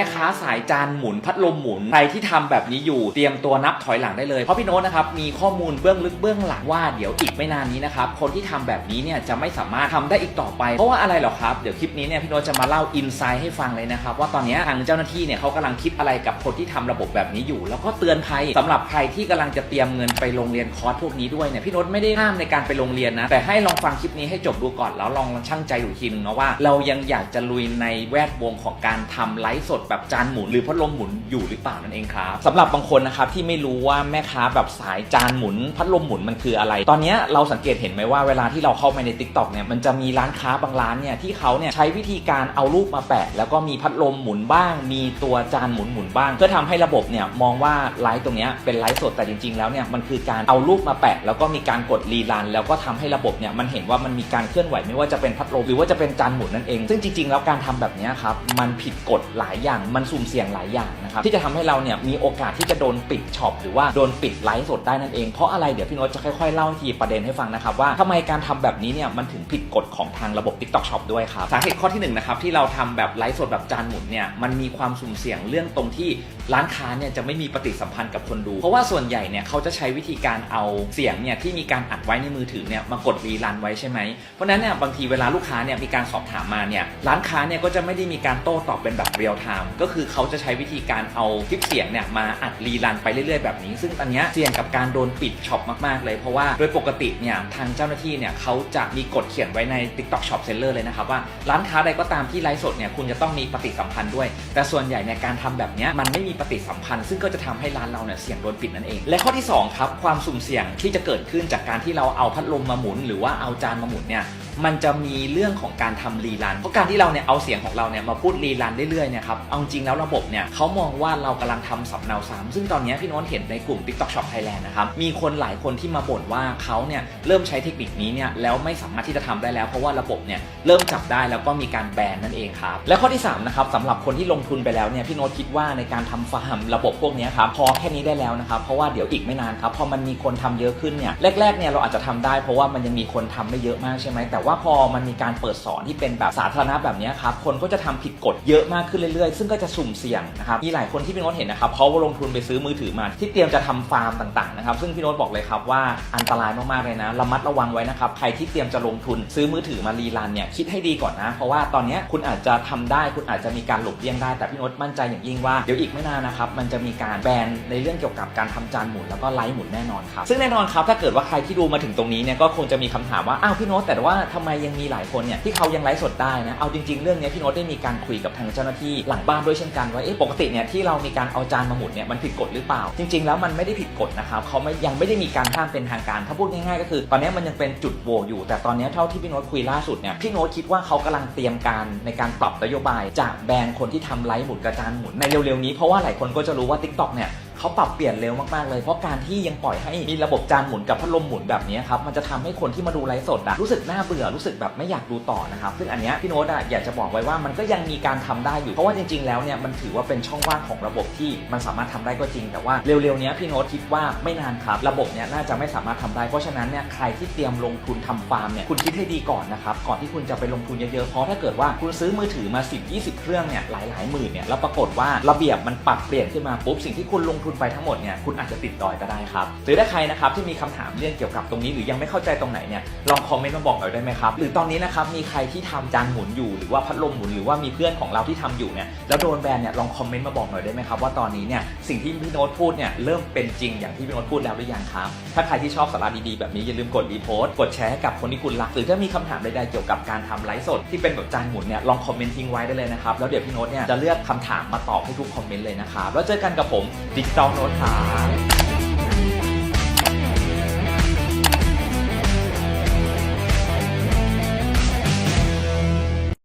ม่ค้าสายจานหมุนพัดลมหมุนใครที่ทำแบบนี้อยู่เตรียมตัวนับถอยหลังได้เลย เพราะพี่โน้ตนะครับมีข้อมูลเบื้องลึกเบื้องหลังว่าเดี๋ยวอีกไม่นานนี้นะครับคนที่ทำแบบนี้เนี่ยจะไม่สามารถทำได้อีกต่อไป เพราะว่าอะไรหรอครับเดี๋ยวคลิปนี้เนี่ยพี่โน้ตจะมาเล่าอินไซด์ให้ฟังเลยนะครับว่าตอนนี้ทางเจ้าหน้าที่เนี่ยเขากำลังคิดอะไรกับคนที่ทำระบบแบบนี้อยู่ แล้วก็เตือนภัยสำหรับใครที่กำลังจะเตรียมเงินไปโรงเรียนคอร์สพวกนี้ด้วยเนี่ยพี่โน้ตไม่ได้ห้ามในการไปโรงเรียนนะแต่ให้ลองฟังคลิปนี้ให้จบดูก่อนแล้วลองชั่งใจดูทีนึงนะว่า เรายังอยากจะลุยในแวดวงของการทำไลฟ์สดแบบจานหมุนหรือพัดลมหมุนอยู่หรือเปล่านั่นเองครับสำหรับบางคนนะครับที่ไม่รู้ว่าแม่ค้าแบบสายจานหมุน พัดลมหมุนมันคืออะไร ตอนนี้เราสังเกตเห็นไหมว่าเวลาที่เราเข้าไปใน t ิ k t o k เนี่ยมันจะมีร้านค้าบางร้านเนี่ยที่เขาเนี่ยใช้วิธีการเอารูปมาแปะ แล้วก็มีพัดลมหมุนบ้าง มีตัวจานหมุนหมุนบ้าง เพื่อทำให้ระบบเนี่ยมองว่าไลฟ์ตรงนี้เป็นไลฟ์สดแต่จริง ๆ แล้วเนี่ยมันคือการเอารูปมาแปะ แล้วก็มีการกดรีรัน แล้วก็ทำให้ระบบเนี่ยมันเห็นว่ามันมีการเคลื่อนไหวไม่ว่าจะเป็นพัดลมหรือว่าจะเป็นจานหมุนนั่นเอง ซึ่งจริง ๆ แล้วการทำแบบนี้ครับมันผิดกฎหลายอย่างมันสุ่มเสี่ยงหลายอย่างนะครับที่จะทำให้เราเนี่ยมีโอกาสที่จะโดนปิดช็อปหรือว่าโดนปิดไลฟ์สดได้นั่นเองเพราะอะไรเดี๋ยวพี่โน้ตจะค่อยๆเล่าทีประเด็นให้ฟังนะครับว่าทำไมการทำแบบนี้เนี่ยมันถึงผิดกฎของทางระบบ TikTok Shop ด้วยครับสาเหตุข้อที่หนึ่งนะครับที่เราทำแบบไลฟ์สดแบบจานหมุนเนี่ยมันมีความสุ่มเสี่ยงเรื่องตรงที่ร้านค้าเนี่ยจะไม่มีปฏิสัมพันธ์กับคนดู เพราะว่าส่วนใหญ่เนี่ยเขาจะใช้วิธีการเอาเสียงเนี่ยที่มีการอัดไว้ในมือถือเนี่ยมากดรีรันไว้ใช่ไหมเพราะฉะนั้นเนี่ยบางทีเวลาลูกค้าเนี่ยมีการสอบถามมาเนี่ยร้านค้าเนี่ยก็จะไม่ได้มีการโต้ตอบเป็นแบบเรียลไทม์ก็คือเขาจะใช้วิธีการเอาคลิปเสียงเนี่ยมาอัดรีรันไปเรื่อยๆแบบนี้ ซึ่งอันเนี้ยเสี่ยงกับการโดนปิดช็อปมากๆเลย เพราะว่าโดยปกติเนี่ยทางเจ้าหน้าที่เนี่ยเขาจะมีกฎเขียนไว้ใน TikTok Shop Seller เลยนะครับว่าร้านค้าใดก็ตามที่ไลฟ์สดเนี่ยคุณจะต้องมีปฏิสัมพันธ์ด้วย แต่ส่วนใหญ่เนี่ยการทำแบบเนี้ยมันไม่มีปฏิสัมพันธ์ ซึ่งก็จะทำให้ร้านเราเนี่ยเสี่ยงโดนปิดนั่นเอง และข้อที่สองครับความสุ่มเสี่ยงที่จะเกิดขึ้นจากการที่เราเอาพัดลมมาหมุน หรือว่าเอาจานมาหมุนเนี่ยมันจะมีเรื่องของการทำรีรัน เพราะการที่เราเนี่ยเอาเสียงของเราเนี่ยมาพูดรีรันเรื่อยๆเนี่ยครับเอาจริงแล้วระบบเนี่ยเขามองว่าเรากำลังทำสับเนาซ้ำซึ่งตอนนี้พี่โน้ตเห็นในกลุ่ม TikTok Shop Thailand นะครับ มีคนหลายคนที่มาบ่นว่าเขาเนี่ยเริ่มใช้เทคนิคนี้เนี่ยแล้วไม่สามารถที่จะทำได้แล้ว เพราะว่าระบบเนี่ยเริ่มจับได้แล้วก็มีการแบนนั่นเองครับ และข้อที่สามนะครับสำหรับคนที่ลงทุนไปแล้วเนี่ยพี่โน้ตคิดว่าในการทำฟาร์มระบบพวกนี้ครับพอแค่นี้ได้แล้วนะครับเพราะว่าเดี๋ยวอีกไม่นานครับพอมันมีคนทำเยอะขึ้นเนี่ยแรกๆเนี่ยเราอาจจะทำได้ เพราะว่ามันยังมีคนทำไม่เยอะมากใช่ไหมแต่ว่าพอมันมีการเปิดสอนที่เป็นแบบสาธารณะแบบนี้ครับคนก็จะทำผิดกฎเยอะมากขึ้นเรื่อยๆซึ่งก็จะสุ่มเสี่ยงนะครับมีหลายคนที่พี่โน้ตเห็นนะครับเขาลงทุนไปซื้อมือถือมา ที่เตรียมจะทำฟาร์มต่างๆนะครับซึ่งพี่โน้ตบอกเลยครับว่าอันตรายมากๆเลยนะระมัดระวังไว้นะครับใครที่เตรียมจะลงทุนซื้อมือถือมารีรันเนี่ยคิดให้ดีก่อนนะ เพราะว่าตอนนี้คุณอาจจะทำได้คุณอาจจะมีการหลบเลี่ยงได้แต่พี่โน้ตมั่นใจอย่างยิ่งว่าเดี๋ยวอีกไม่นานนะครับมันจะมีการแบนในเรื่องเกี่ยวกับการทำจานหมุนแล้วก็ไลฟ์หมุนแน่นอนครับซึ่งแน่นอนครับถ้าเกิดว่าใครที่ดูมาถึงตรงนี้เนี่ยก็คงจะมีคำถามว่าอ้าวพี่โน้ตแต่ว่าทำไมยังมีหลายคนเนี่ยที่เขายังไลฟ์สดได้นะเอาจริง ๆ เรื่องนี้พี่โน้ตได้มีการคุยกับทางเจ้าหน้าที่หลังบ้านด้วยเช่นกันว่าเอ๊ะปกติเนี่ยที่เรามีการเอาจานมาหมุนเนี่ยมันผิดกฎหรือเปล่า จริง ๆ แล้วมันไม่ได้ผิดกฎนะครับเขาไม่ยังไม่ได้มีการห้ามเป็นทางการ ถ้าพูดง่ายๆก็คือ ตอนนี้มันยังเป็นจุดโหวอยู่ แต่ตอนนี้เท่าที่พี่โน้ตคุยล่าสุดเนี่ยพี่โน้ตคิดว่าเขากำลังเตรียมการในการปรับนโยบาย จากแบรนด์คนที่ทำไลฟ์หมุนกระจานหมุนในเร็วๆนี้เพราะว่าหลายคนก็จะรู้ว่า Tik t o อกเนี่ย เขาปรับเปลี่ยนเร็วมากๆเลย เพราะการที่ยังปล่อยให้มีระบบจานหมุนกับพัดลมหมุนแบบนี้ครับ มันจะทำให้คนที่มาดูไลฟ์สดอะรู้สึกน่าเบื่อ รู้สึกแบบไม่อยากดูต่อนะครับ ซึ่งอันเนี้ยพี่โน้ตอะอยากจะบอกไว้ว่ามันก็ยังมีการทำได้อยู่ เพราะว่าจริงๆ แล้วเนี่ยมันถือว่าเป็นช่องว่างของระบบที่มันสามารถทำได้ก็จริง แต่ว่าเร็วๆ เนี้ยพี่โน้ตคิดว่าไม่นานครับ ระบบเนี้ยน่าจะไม่สามารถทำได้ เพราะฉะนั้นเนี่ยใครที่เตรียมลงทุนทำฟาร์มเนี่ยคุณคิดให้ดีก่อนนะครับ ก่อนที่คุณจะไปลงทุนเยอะๆ เพราะถ้าเกิดว่าคุณซื้อมือถือมา 10 20 เครื่องเนี่ยหลายๆหมื่นเนี่ยแล้วปรากฏว่าระเบียบมันปรับเปลี่ยนขึ้นมาปุ๊บสิ่งที่คุณลงทุนไปทั้งหมดเนี่ยคุณอาจจะติดดอยก็ได้ครับ หรือถ้าใครนะครับที่มีคำถามเรื่องเกี่ยวกับตรงนี้หรือยังไม่เข้าใจตรงไหนเนี่ยลองคอมเมนต์มาบอกหน่อยได้ไหมครับหรือตอนนี้นะครับมีใครที่ทำจานหมุนอยู่หรือว่าพัดลมหมุนหรือว่ามีเพื่อนของเราที่ทำอยู่เนี่ยแล้วโดนแบนเนี่ยลองคอมเมนต์มาบอกหน่อยได้ไหมครับว่าตอนนี้เนี่ยสิ่งที่พี่โน้ตพูดเนี่ยเริ่มเป็นจริงอย่างที่พี่โน้ตพูดแล้วหรือยังครับถ้าใครที่ชอบสาระดีๆแบบนี้อย่าลืมกดรีโพสต์กดแชร์ให้กับคนที่คุณรัก หรือถ้ามีคำถามใดๆเกี่ยวกับการทำไลฟ์สดที่เป็นแบบจานหมุนเนี่ยลองคอมเมนต์ทิ้งไว้ได้เลยนะครับแล้วเดี๋ยวพี่โน้ตเนี่ยจะเลือกคำถามมาตอบให้ทุกคอมเมนต์เลยนะครับแล้วเจอกันกับผมดิจิตองโน้ตขา